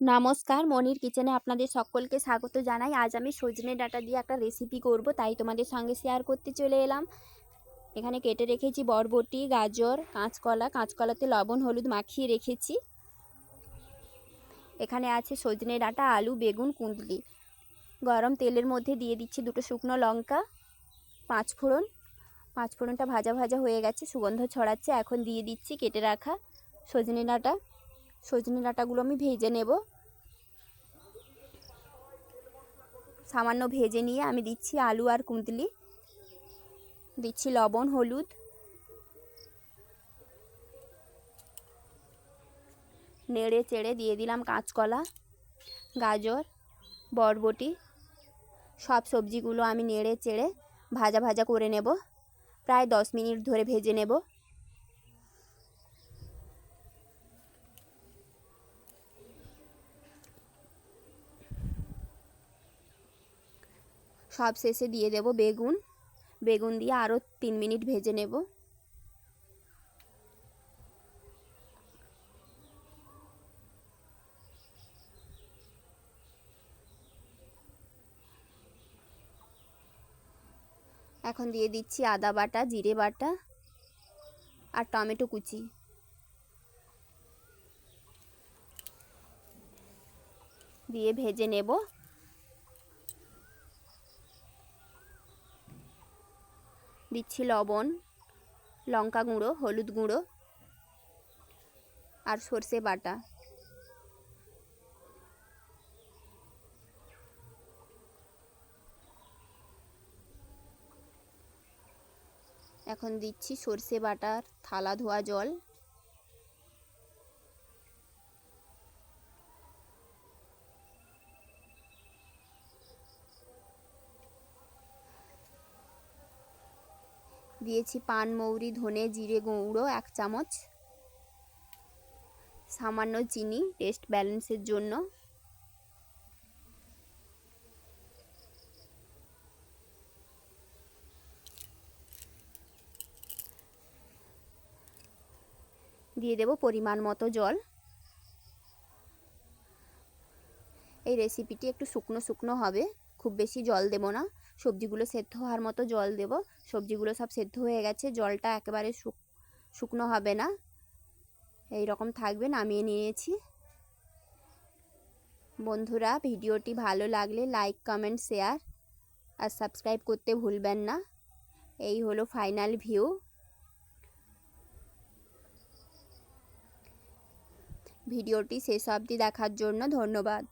নমস্কার, মনির কিচেনে আপনাদের সকলকে স্বাগত জানাই। আজ আমি সজনে ডাটা দিয়ে একটা রেসিপি করব, তাই তোমাদের সঙ্গে শেয়ার করতে চলে এলাম। এখানে কেটে রেখেছি বরবটি, গাজর, কাঁচকলা। কাঁচকলাতে লবণ, হলুদ মাখিয়ে রেখেছি। এখানে আছে সজনে ডাটা, আলু, বেগুন কুঁদলি গরম তেলের মধ্যে দিয়ে দিচ্ছি দুটো শুকনো লঙ্কা, পাঁচ ফোড়ন। পাঁচ ফোড়নটা ভাজা ভাজা হয়ে গেছে, সুগন্ধ ছড়াচ্ছে। এখন দিয়ে দিচ্ছি কেটে রাখা সজনে ডাঁটা। সজনে ডাঁটাগুলো আমি ভেজে নেব। সামান্য ভেজে নিয়ে আমি দিচ্ছি আলু আর কুঁদলি। দিচ্ছি লবণ, হলুদ। নেড়ে চেড়ে দিয়ে দিলাম কাঁচকলা, গাজর, বরবটি। সব সবজিগুলো আমি নেড়ে চেড়ে ভাজা ভাজা করে নেব। প্রায় দশ মিনিট ধরে ভেজে নেব। সব শেষে দিয়ে দেব বেগুন। বেগুন দিয়ে আরও তিন মিনিট ভেজে নেব। এখন দিয়ে দিচ্ছি আদা বাটা, জিরে বাটা আর টমেটো কুচি। দিয়ে ভেজে নেব। দিচ্ছি লবণ, লঙ্কা গুঁড়ো, হলুদ গুঁড়ো আর সর্ষে বাটা। এখন দিচ্ছি সর্ষে বাটার থালা ধোয়া জল। দিয়েছি পান, মৌরি, ধনে, জিরে, গুঁড়ো, এক চামচ। সামান্য চিনি, টেস্ট ব্যালেন্সের জন্য। দিয়ে দেব পরিমাণ মতো জল। এই রেসিপিটি একটু শুকনো শুকনো হবে, খুব বেশি জল দেব না। সবজিগুলো সেদ্ধ হওয়ার মতো জল দেব। সবজিগুলো সব সেদ্ধ হয়ে গেছে, জলটা একেবারে শুক, শুকনো হবে না। এই রকম থাকবে, নামিয়ে নিয়েছি। বন্ধুরা, ভিডিওটি ভালো লাগলে লাইক, কমেন্ট, শেয়ার আর সাবস্ক্রাইব করতে ভুলবেন না। এই হলো ফাইনাল ভিউ। ভিডিওটি শেষ অবধি দেখার জন্য ধন্যবাদ।